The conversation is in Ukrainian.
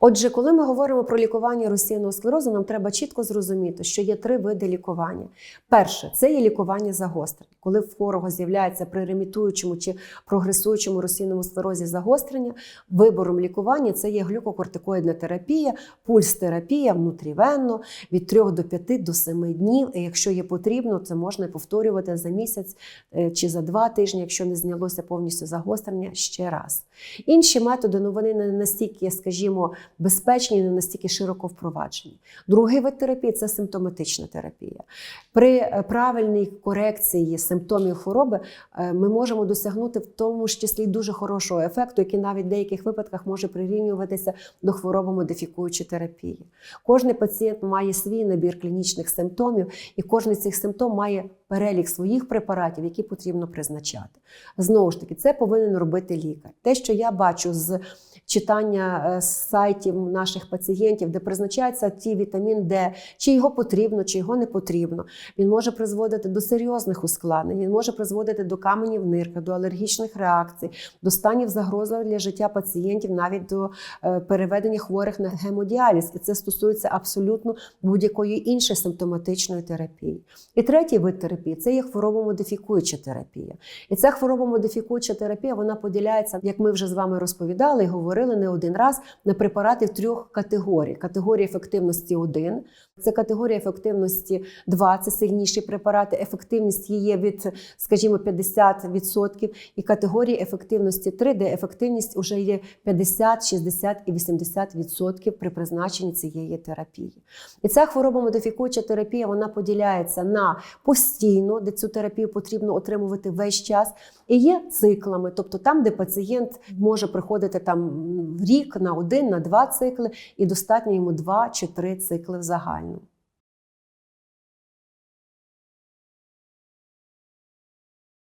Отже, коли ми говоримо про лікування розсіяного склерозу, нам треба чітко зрозуміти, що є три види лікування. Перше це є лікування загострень, коли в хворого з'являється при ремітуючому чи прогресуючому розсіяному склерозі загострення. Вибором лікування це є глюкокортикоїдна терапія, пульс-терапія внутрівенно від 3 до 5 до 7 днів. І якщо є потрібно, це можна повторювати за місяць е, чи за два тижні, якщо не знялося повністю загострення ще раз. Інші методи ну вони не настільки, скажімо, безпечні, не настільки широко впроваджені. Другий вид терапії це симптоматична терапія. При е, правильній корекції симптомів хвороби е, ми можемо досягнути в тому ж числі дуже хорошого ефекту, який навіть в деяких випадках може прирівнюватися до хворобомодифікуючої терапії. Кожний пацієнт має свій набір клінічних симптомів, і кожен з цих симптом має перелік своїх препаратів, які потрібно призначати. Знову ж таки, це повинен робити лікар. Те, що я бачу з читання е, сайтів наших пацієнтів, де призначається ті вітамін Д, чи його потрібно, чи його не потрібно. Він може призводити до серйозних ускладнень, він може призводити до каменів нирки, до алергічних реакцій, до станів загрозливих для життя пацієнтів, навіть до е, переведення хворих на гемодіаліз. І це стосується абсолютно будь-якої іншої симптоматичної терапії. І третій вид терапії це є хворобомодифікуюча терапія. І ця хворобомодифікуюча терапія вона поділяється, як ми вже з вами розповідали і говорили не один раз, на препарати трьох категорій: категорія ефективності 1, це категорія ефективності 2, це сильніші препарати. Ефективність її від, скажімо, 50%, і категорія ефективності 3, де ефективність вже є 50, 60 і 80% при призначенні цієї терапії. І ця хворобомодифікуюча терапія вона поділяється на постійну, де цю терапію потрібно отримувати весь час, і є циклами, тобто там, де пацієнт може приходити там в рік на один, на два цикли, і достатньо йому два чи три цикли в загальному.